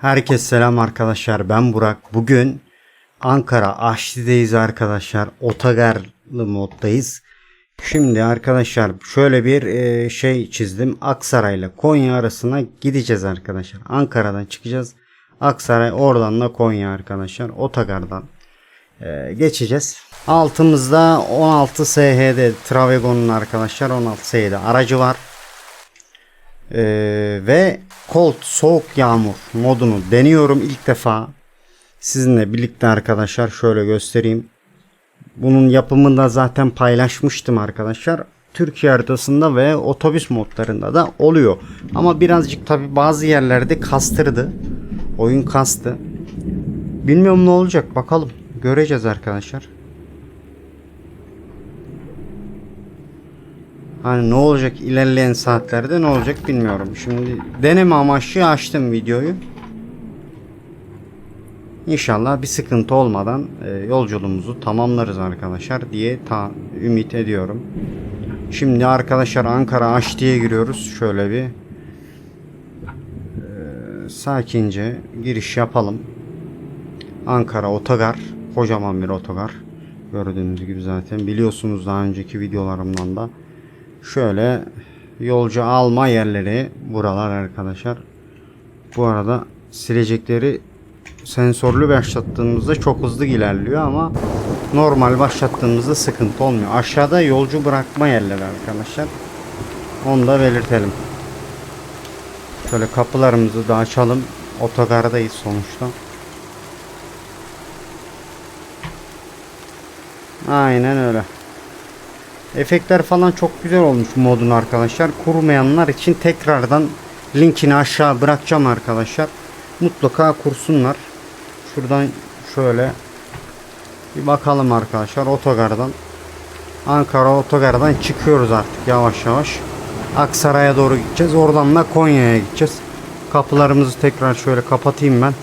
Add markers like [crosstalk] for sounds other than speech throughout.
Herkes selam arkadaşlar. Ben Burak. Bugün Ankara Aşli'deyiz arkadaşlar. Otogarlı moddayız. Şimdi arkadaşlar şöyle bir e, şey çizdim. Aksaray ile Konya arasına gideceğiz arkadaşlar. Ankara'dan çıkacağız. Aksaray oradan da Konya arkadaşlar. Otogardan e, geçeceğiz. Altımızda 16 SH'de Travegon'un arkadaşlar 16 SH'de aracı var. Ee, ve Cold Soğuk Yağmur modunu deniyorum ilk defa. Sizinle birlikte arkadaşlar şöyle göstereyim. Bunun yapımını da zaten paylaşmıştım arkadaşlar. Türkiye haritasında ve otobüs modlarında da oluyor. Ama birazcık tabi bazı yerlerde kastırdı. Oyun kastı. Bilmiyorum ne olacak bakalım. Göreceğiz arkadaşlar. Hani ne olacak ilerleyen saatlerde ne olacak bilmiyorum. Şimdi deneme amaçlı açtım videoyu. İnşallah bir sıkıntı olmadan e, yolculuğumuzu tamamlarız arkadaşlar diye ta ümit ediyorum. Şimdi arkadaşlar Ankara Aşti'ye giriyoruz. Şöyle bir e, sakince giriş yapalım. Ankara otogar. Kocaman bir otogar. Gördüğünüz gibi zaten biliyorsunuz daha önceki videolarımdan da. Şöyle yolcu alma yerleri buralar arkadaşlar. Bu arada silecekleri sensörlü başlattığımızda çok hızlı ilerliyor ama normal başlattığımızda sıkıntı olmuyor. Aşağıda yolcu bırakma yerleri arkadaşlar. Onu da belirtelim. Şöyle kapılarımızı da açalım. Otogardayız sonuçta. Aynen öyle. Efektler falan çok güzel olmuş modun arkadaşlar. Kurmayanlar için tekrardan linkini aşağı bırakacağım arkadaşlar. Mutlaka kursunlar. Şuradan şöyle bir bakalım arkadaşlar otogardan. Ankara otogardan çıkıyoruz artık yavaş yavaş. Aksaray'a doğru gideceğiz. Oradan da Konya'ya gideceğiz. Kapılarımızı tekrar şöyle kapatayım ben.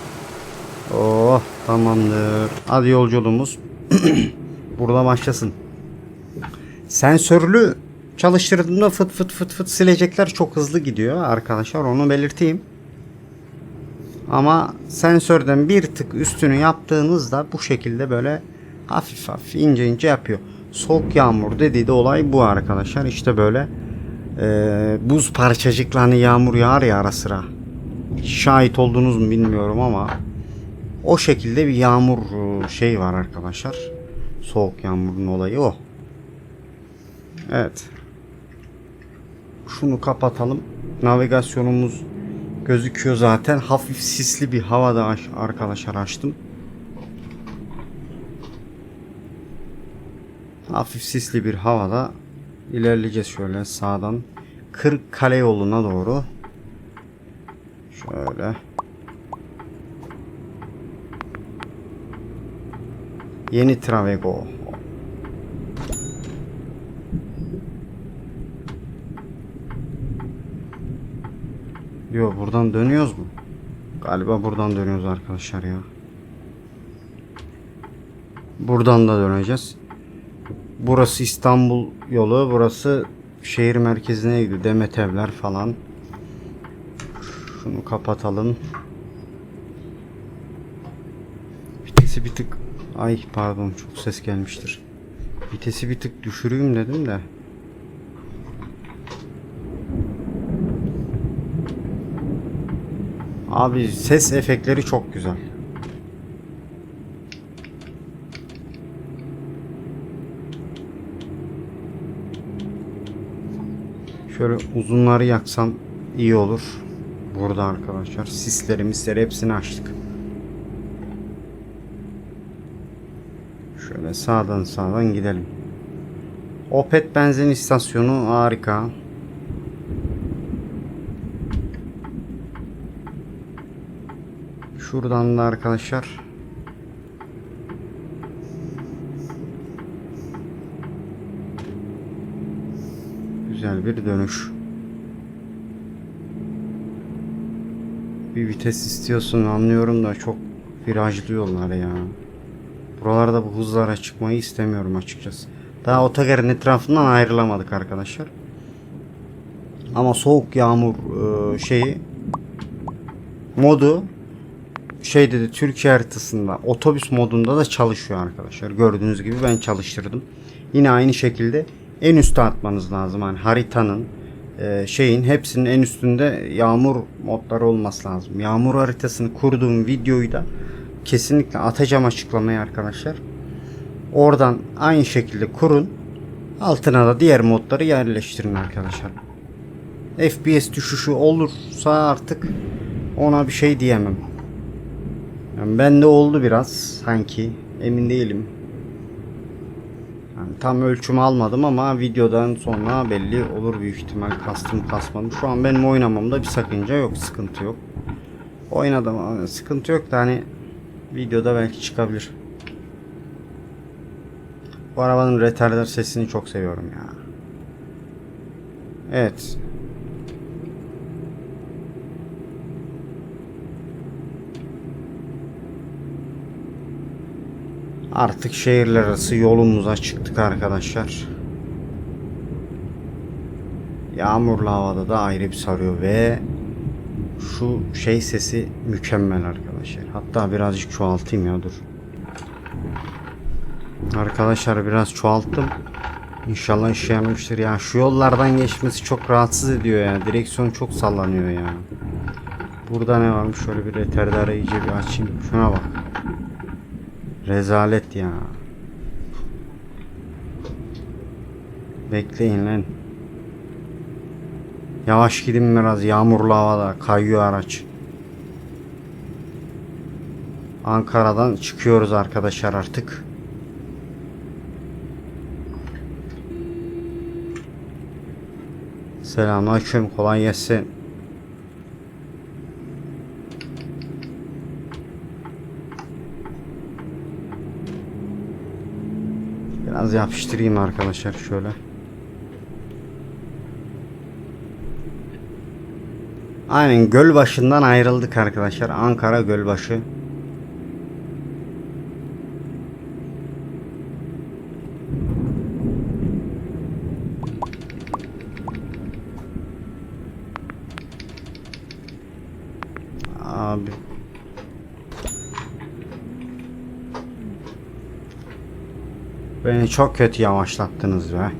Oh tamamdır. Hadi yolculuğumuz [clears throat] burada başlasın. Sensörlü çalıştırdığımda fıt fıt fıt fıt silecekler çok hızlı gidiyor arkadaşlar onu belirteyim. Ama sensörden bir tık üstünü yaptığınızda bu şekilde böyle hafif hafif ince ince yapıyor. Soğuk yağmur dediği de olay bu arkadaşlar. İşte böyle e, buz parçacıklarını yağmur yağar ya ara sıra. Şahit oldunuz mu bilmiyorum ama o şekilde bir yağmur şey var arkadaşlar. Soğuk yağmurun olayı o. Evet. Şunu kapatalım. Navigasyonumuz gözüküyor zaten. Hafif sisli bir havada aş- arkadaşlar açtım. Hafif sisli bir havada ilerleyeceğiz şöyle sağdan. Kırıkkale yoluna doğru. Şöyle. Yeni Travego. Yo buradan dönüyoruz mu? Galiba buradan dönüyoruz arkadaşlar ya. Buradan da döneceğiz. Burası İstanbul yolu. Burası şehir merkezine gidiyor. Demet evler falan. Şunu kapatalım. Vitesi bir tık... Ay pardon çok ses gelmiştir. Vitesi bir tık düşüreyim dedim de. Abi ses efektleri çok güzel. Şöyle uzunları yaksam iyi olur. Burada arkadaşlar sisleri hepsini açtık. Şöyle sağdan sağdan gidelim. Opet benzin istasyonu harika. Şuradan da arkadaşlar güzel bir dönüş. Bir vites istiyorsun anlıyorum da çok virajlı yollar ya. Buralarda bu hızlara çıkmayı istemiyorum açıkçası. Daha otogarın etrafından ayrılamadık arkadaşlar. Ama soğuk yağmur e, şeyi modu şeyde de Türkiye haritasında otobüs modunda da çalışıyor arkadaşlar. Gördüğünüz gibi ben çalıştırdım. Yine aynı şekilde en üste atmanız lazım. Hani haritanın e, şeyin hepsinin en üstünde yağmur modları olması lazım. Yağmur haritasını kurduğum videoyu da kesinlikle atacağım açıklamaya arkadaşlar. Oradan aynı şekilde kurun. Altına da diğer modları yerleştirin arkadaşlar. FPS düşüşü olursa artık ona bir şey diyemem. Yani bende oldu biraz sanki. Emin değilim. Yani tam ölçüm almadım ama videodan sonra belli olur büyük ihtimal kastım kasmadım. Şu an benim oynamamda bir sakınca yok. Sıkıntı yok. Oynadım sıkıntı yok da hani videoda belki çıkabilir. Bu arabanın retarder sesini çok seviyorum ya. Evet. Artık şehirler arası yolumuza çıktık arkadaşlar. Yağmurlu havada da ayrı bir sarıyor ve şu şey sesi mükemmel arkadaşlar. Hatta birazcık çoğaltayım ya dur. Arkadaşlar biraz çoğalttım. İnşallah işe yaramıştır ya. Şu yollardan geçmesi çok rahatsız ediyor ya. Direksiyon çok sallanıyor ya. Burada ne varmış? Şöyle bir retarder iyice bir açayım. Şuna bak. Rezalet ya. Bekleyin lan. Yavaş gidin biraz yağmurlu havada kayıyor araç. Ankara'dan çıkıyoruz arkadaşlar artık. Selamünaleyküm kolay gelsin. Biraz yapıştırayım arkadaşlar şöyle. Aynen Gölbaşı'ndan ayrıldık arkadaşlar. Ankara Gölbaşı. Abi. Beni çok kötü yavaşlattınız be.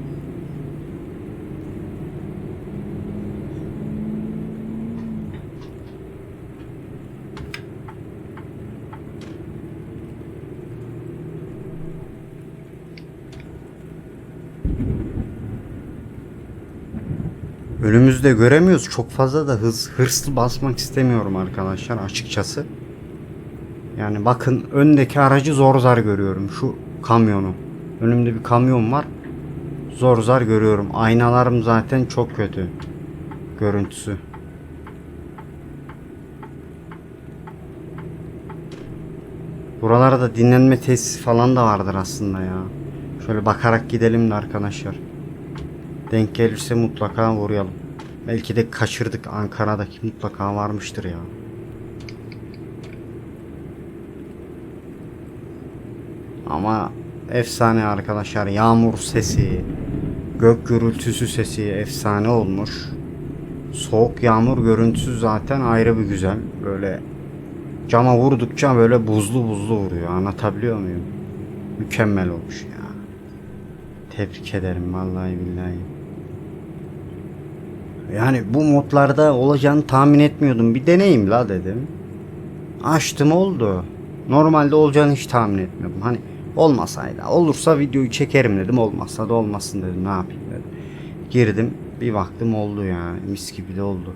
Önümüzde göremiyoruz. Çok fazla da hız hırslı basmak istemiyorum arkadaşlar açıkçası. Yani bakın öndeki aracı zor zar görüyorum. Şu kamyonu. Önümde bir kamyon var. Zor zar görüyorum. Aynalarım zaten çok kötü. Görüntüsü. Buralarda dinlenme tesisi falan da vardır aslında ya. Şöyle bakarak gidelim de arkadaşlar. Denk gelirse mutlaka uğrayalım. Belki de kaçırdık Ankara'daki mutlaka varmıştır ya. Ama efsane arkadaşlar. Yağmur sesi, gök gürültüsü sesi efsane olmuş. Soğuk yağmur görüntüsü zaten ayrı bir güzel. Böyle cama vurdukça böyle buzlu buzlu vuruyor. Anlatabiliyor muyum? Mükemmel olmuş ya. Tebrik ederim vallahi billahi. Yani bu modlarda olacağını tahmin etmiyordum. Bir deneyim la dedim. Açtım oldu. Normalde olacağını hiç tahmin etmiyordum. Hani olmasaydı. Olursa videoyu çekerim dedim. Olmazsa da olmasın dedim. Ne yapayım dedim. Girdim. Bir baktım oldu yani. Mis gibi de oldu.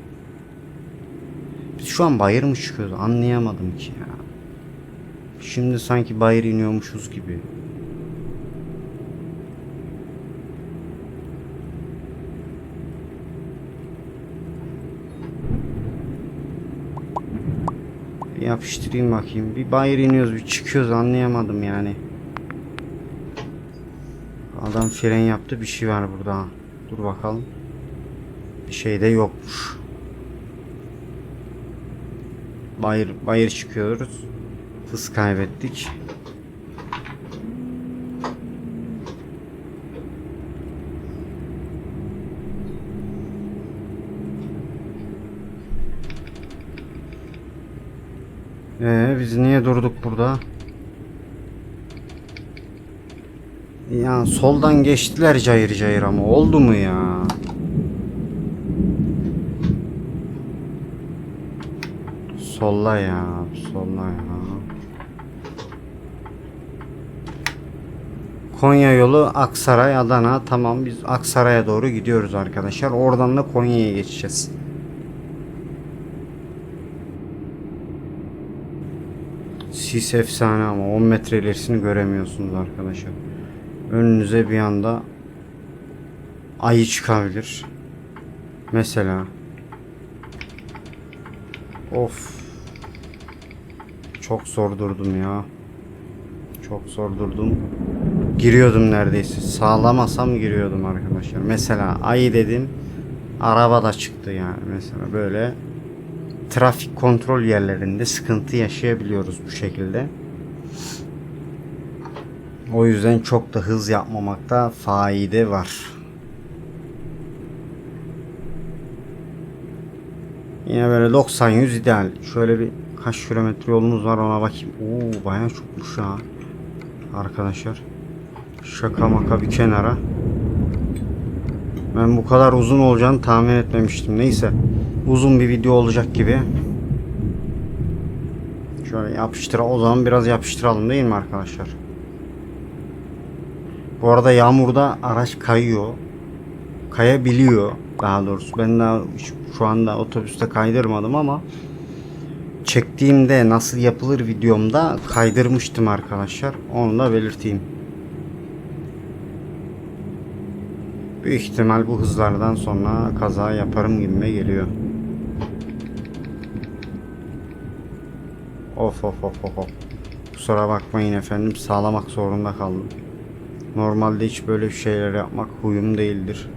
Biz şu an bayır mı çıkıyoruz? Anlayamadım ki ya. Şimdi sanki bayır iniyormuşuz gibi. Yapıştırayım bakayım. Bir bayır iniyoruz bir çıkıyoruz anlayamadım yani. Adam fren yaptı bir şey var burada. Dur bakalım. Bir şey de yokmuş. Bayır bayır çıkıyoruz. Hız kaybettik. Ee, biz niye durduk burada? Ya soldan geçtiler cayır cayır ama oldu mu ya? Solla ya, solla ya. Konya yolu Aksaray, Adana. Tamam biz Aksaray'a doğru gidiyoruz arkadaşlar. Oradan da Konya'ya geçeceğiz. Sis efsane ama 10 metre ilerisini göremiyorsunuz arkadaşlar. Önünüze bir anda ayı çıkabilir. Mesela. Of. Çok zor durdum ya. Çok zor durdum. Giriyordum neredeyse. Sağlamasam giriyordum arkadaşlar. Mesela ayı dedim. Araba da çıktı yani. Mesela böyle trafik kontrol yerlerinde sıkıntı yaşayabiliyoruz bu şekilde. O yüzden çok da hız yapmamakta faide var. Yine böyle 90-100 ideal. Şöyle bir kaç kilometre yolumuz var ona bakayım. Oo bayağı çokmuş ha. Arkadaşlar. Şaka maka bir kenara. Ben bu kadar uzun olacağını tahmin etmemiştim. Neyse. Uzun bir video olacak gibi. Şöyle yapıştıra o zaman biraz yapıştıralım değil mi arkadaşlar? Bu arada yağmurda araç kayıyor. Kayabiliyor daha doğrusu. Ben daha şu anda otobüste kaydırmadım ama çektiğimde nasıl yapılır videomda kaydırmıştım arkadaşlar. Onu da belirteyim. Büyük ihtimal bu hızlardan sonra kaza yaparım gibime geliyor. Of of of of of. Kusura bakmayın efendim sağlamak zorunda kaldım. Normalde hiç böyle şeyler yapmak huyum değildir.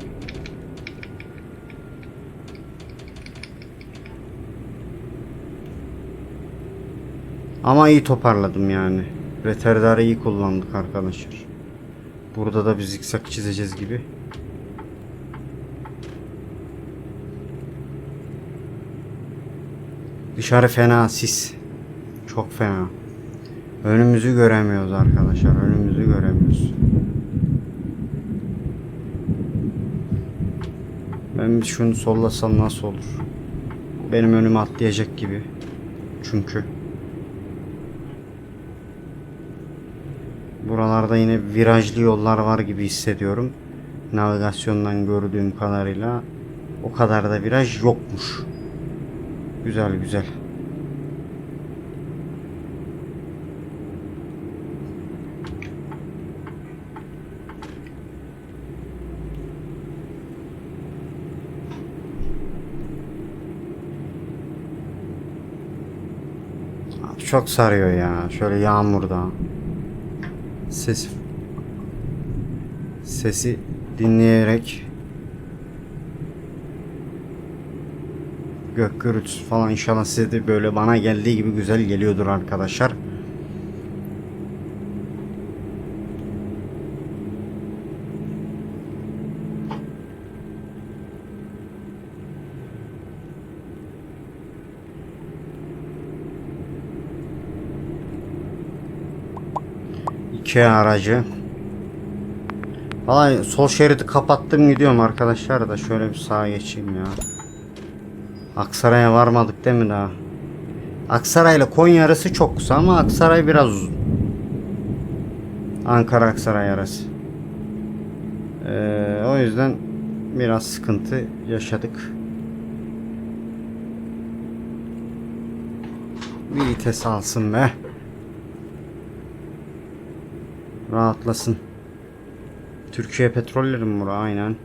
Ama iyi toparladım yani. Veteridarı iyi kullandık arkadaşlar. Burada da bir zikzak çizeceğiz gibi. Dışarı fena sis. Çok fena. Önümüzü göremiyoruz arkadaşlar. Önümüzü göremiyoruz. Ben şunu sollasam nasıl olur? Benim önüme atlayacak gibi. Çünkü. Buralarda yine virajlı yollar var gibi hissediyorum. Navigasyondan gördüğüm kadarıyla o kadar da viraj yokmuş. Güzel güzel. Abi Çok sarıyor ya. Şöyle yağmurda. Ses sesi dinleyerek gök gürültüsü falan inşallah size de böyle bana geldiği gibi güzel geliyordur arkadaşlar. İki aracı. Vallahi sol şeridi kapattım gidiyorum arkadaşlar da şöyle bir sağa geçeyim ya. Aksaray'a varmadık değil mi daha? Aksaray ile Konya arası çok kısa ama Aksaray biraz uzun. Ankara Aksaray arası. Ee, o yüzden biraz sıkıntı yaşadık. Vites alsın be. Rahatlasın. Türkiye petrolleri mi bura? Aynen.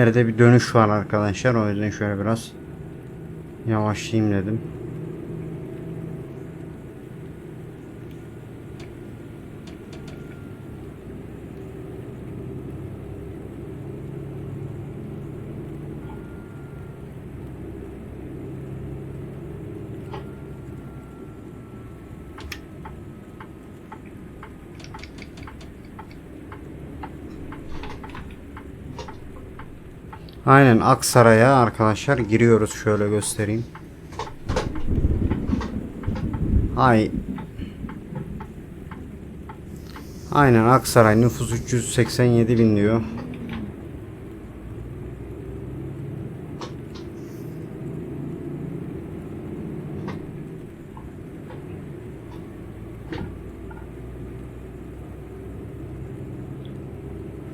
İleride bir dönüş var arkadaşlar. O yüzden şöyle biraz yavaşlayayım dedim. Aynen Aksaray'a arkadaşlar giriyoruz şöyle göstereyim. Ay. Aynen Aksaray nüfus 387 bin diyor.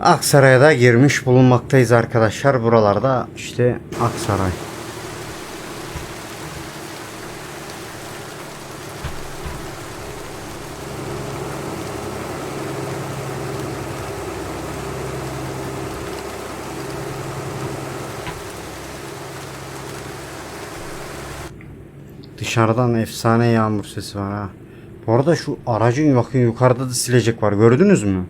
Aksaray'a da girmiş bulunmaktayız arkadaşlar. Buralarda işte Aksaray. Dışarıdan efsane yağmur sesi var ha. Bu arada şu aracın bakın yukarıda da silecek var. Gördünüz mü?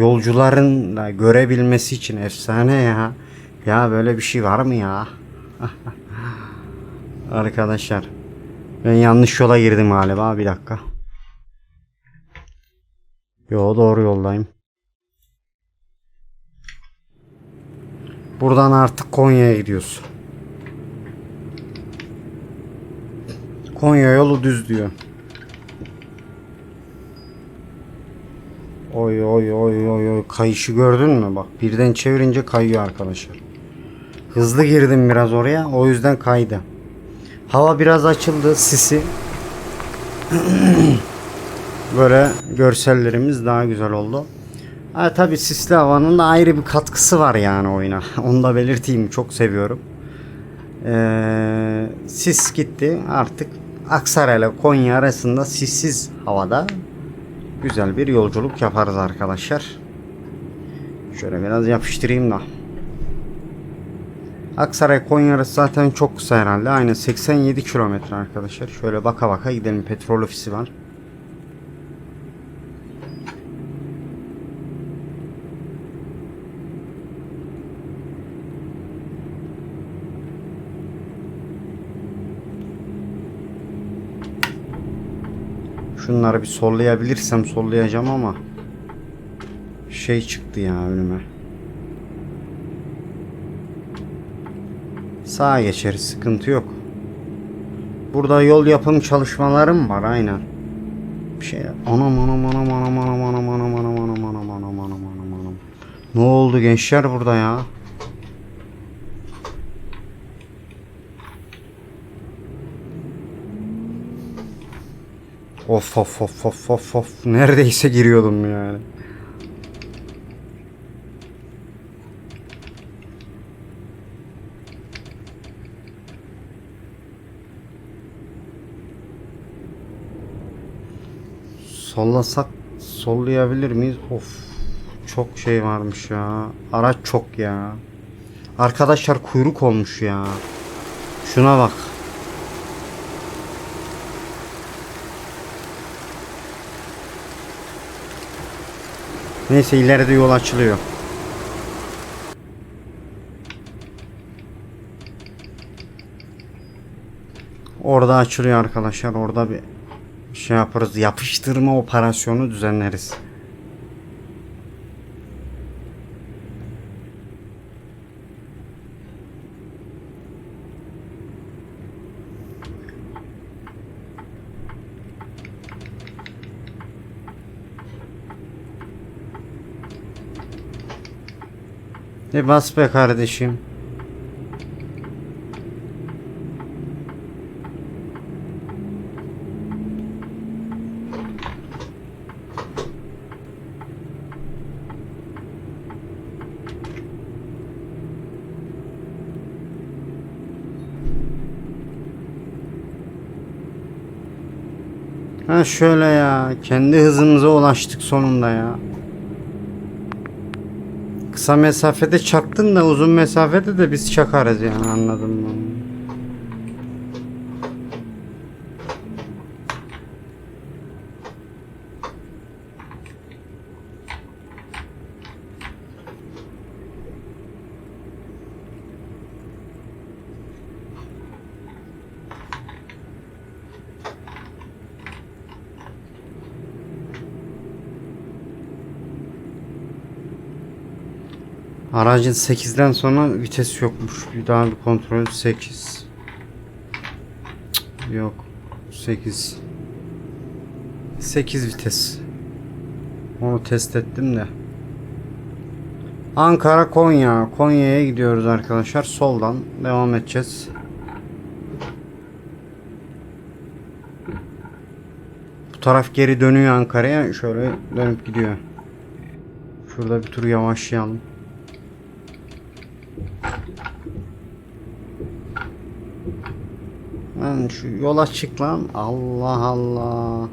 Yolcuların da görebilmesi için efsane ya. Ya böyle bir şey var mı ya? [laughs] Arkadaşlar. Ben yanlış yola girdim galiba. Bir dakika. Yo doğru yoldayım. Buradan artık Konya'ya gidiyoruz. Konya yolu düz diyor. Oy oy oy oy oy kayışı gördün mü bak birden çevirince kayıyor arkadaşlar. Hızlı girdim biraz oraya o yüzden kaydı. Hava biraz açıldı sisi. [clears throat] Böyle görsellerimiz daha güzel oldu. Ha, tabii sisli havanın da ayrı bir katkısı var yani oyuna. [laughs] Onu da belirteyim çok seviyorum. Ee, sis gitti artık Aksaray ile Konya arasında sissiz havada güzel bir yolculuk yaparız arkadaşlar. Şöyle biraz yapıştırayım da. Aksaray Konya zaten çok kısa herhalde. Aynı 87 kilometre arkadaşlar. Şöyle baka baka gidelim. Petrol ofisi var. Şunları bir sollayabilirsem sollayacağım ama şey çıktı ya önüme. Sağa geçeriz sıkıntı yok. Burada yol yapım çalışmalarım var aynen. Bir şey anam anam anam anam anam anam anam anam anam anam anam anam anam anam. Ne oldu gençler burada ya? Of of of of of of. Neredeyse giriyordum yani. Sollasak sollayabilir miyiz? Of. Çok şey varmış ya. Araç çok ya. Arkadaşlar kuyruk olmuş ya. Şuna bak. Neyse ileride yol açılıyor. Orada açılıyor arkadaşlar. Orada bir şey yaparız. Yapıştırma operasyonu düzenleriz. E bas be kardeşim. Ha şöyle ya. Kendi hızımıza ulaştık sonunda ya. Kısa mesafede çaktın da uzun mesafede de biz çakarız yani anladın mı? Aracın 8'den sonra vites yokmuş. Bir daha bir kontrol 8. Cık, Yok. 8. 8 vites. Onu test ettim de. Ankara Konya. Konya'ya gidiyoruz arkadaşlar. Soldan devam edeceğiz. Bu taraf geri dönüyor Ankara'ya. Şöyle dönüp gidiyor. Şurada bir tur yavaşlayalım. Lan şu yola çık lan. Allah Allah.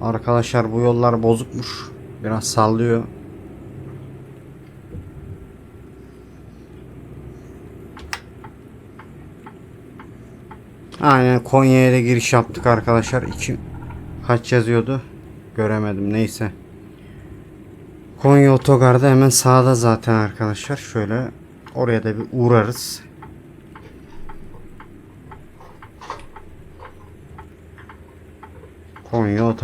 Arkadaşlar bu yollar bozukmuş. Biraz sallıyor. Aynen Konya'ya da giriş yaptık arkadaşlar. İki, kaç yazıyordu? Göremedim. Neyse. Konya otogarda hemen sağda zaten arkadaşlar. Şöyle oraya da bir uğrarız. Konya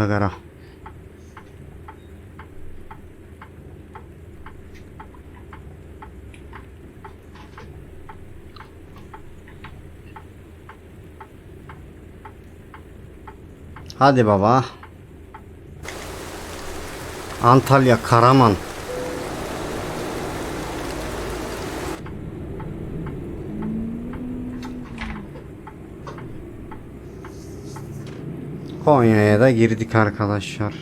baba. Antalya Karaman. Konya'ya da girdik arkadaşlar.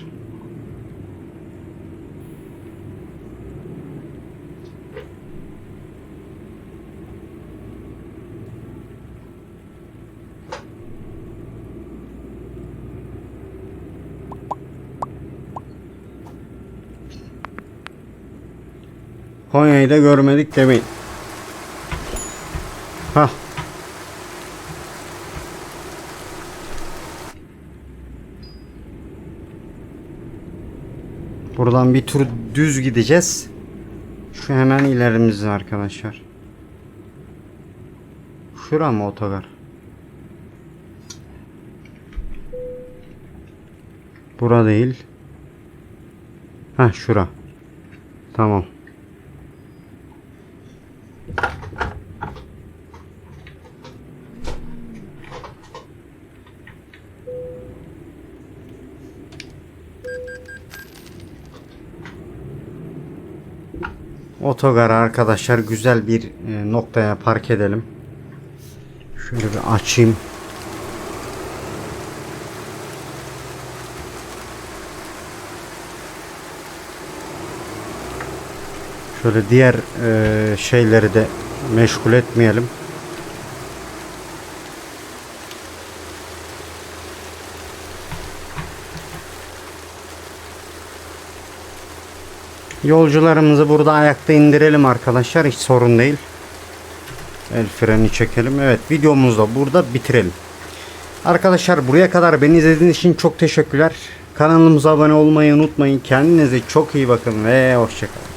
Konya'yı da görmedik demeyin. Hah. Buradan bir tur düz gideceğiz. Şu hemen ilerimizde arkadaşlar. Şura mı otogar? Bura değil. Ha şura. Tamam. Otogar arkadaşlar güzel bir e, noktaya park edelim. Şöyle bir açayım. Şöyle diğer e, şeyleri de meşgul etmeyelim. Yolcularımızı burada ayakta indirelim arkadaşlar. Hiç sorun değil. El freni çekelim. Evet videomuzu da burada bitirelim. Arkadaşlar buraya kadar beni izlediğiniz için çok teşekkürler. Kanalımıza abone olmayı unutmayın. Kendinize çok iyi bakın ve hoşçakalın.